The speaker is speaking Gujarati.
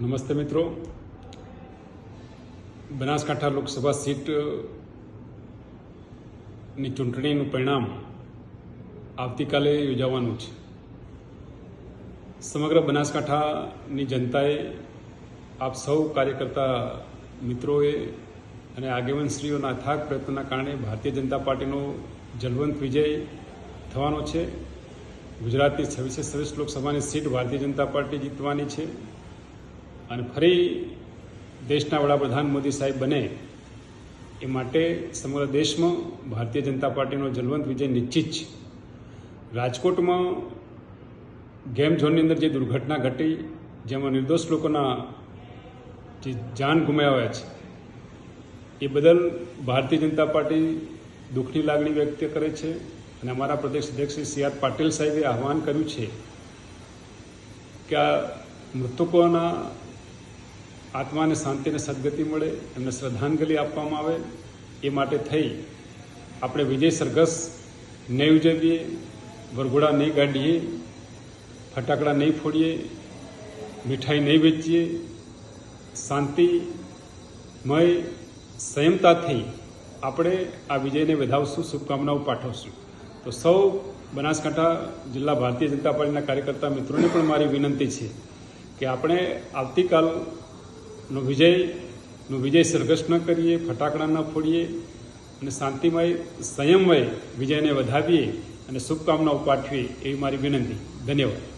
નમસ્તે મિત્રો. બનાસકાંઠા લોકસભા સીટની ચૂંટણીનું પરિણામ આવતીકાલે યોજાવાનું છે. સમગ્ર બનાસકાંઠાની જનતાએ આપ સૌ કાર્યકર્તા મિત્રોએ અને આગેવાનશ્રીઓના અથાગ પ્રયત્નના કારણે ભારતીય જનતા પાર્ટીનો જલવંત વિજય થવાનો છે. ગુજરાતની છવ્વીસે છવ્વીસ લોકસભાની સીટ ભારતીય જનતા પાર્ટી જીતવાની છે. અને ફરી દેશના વડાપ્રધાન મોદી સાહેબ બને એ માટે સમગ્ર દેશમાં ભારતીય જનતા પાર્ટીનો જલવંત વિજય નિશ્ચિત છે. રાજકોટમાં ગેમ ઝોનની અંદર જે દુર્ઘટના ઘટી, જેમાં નિર્દોષ લોકોના જે જાન ગુમાવ્યા છે, એ બદલ ભારતીય જનતા પાર્ટી દુઃખની લાગણી વ્યક્ત કરે છે અને અમારા પ્રદેશ અધ્યક્ષ શ્રી સી આર પાટીલ સાહેબે આહવાન કર્યું છે કે આ મૃતકોના આત્માને શાંતિ અને સદગતિ મળે, એમને શ્રદ્ધાંજલિ આપવામાં આવે. એ માટે થઈ આપણે વિજય સરઘસ નહીં ઉજવીએ, વરઘોડા નહીં ગાડીએ, ફટાકડા નહીં ફોડીએ, મીઠાઈ નહીં વેચીએ. શાંતિમય સંયમતાથી આપણે આ વિજયને વધાવશું, શુભકામનાઓ પાઠવશું. તો સૌ બનાસકાંઠા જિલ્લા ભારતીય જનતા પાર્ટીના કાર્યકર્તા મિત્રોને પણ મારી વિનંતી છે કે આપણે આવતીકાલનો વિજયનો વિજય સરઘસ ન કરીએ, ફટાકડા ન ફોડીએ અને શાંતિમય, સંયમમય વિજયને વધાવીએ અને શુભકામનાઓ પાઠવીએ એવી મારી વિનંતી. ધન્યવાદ.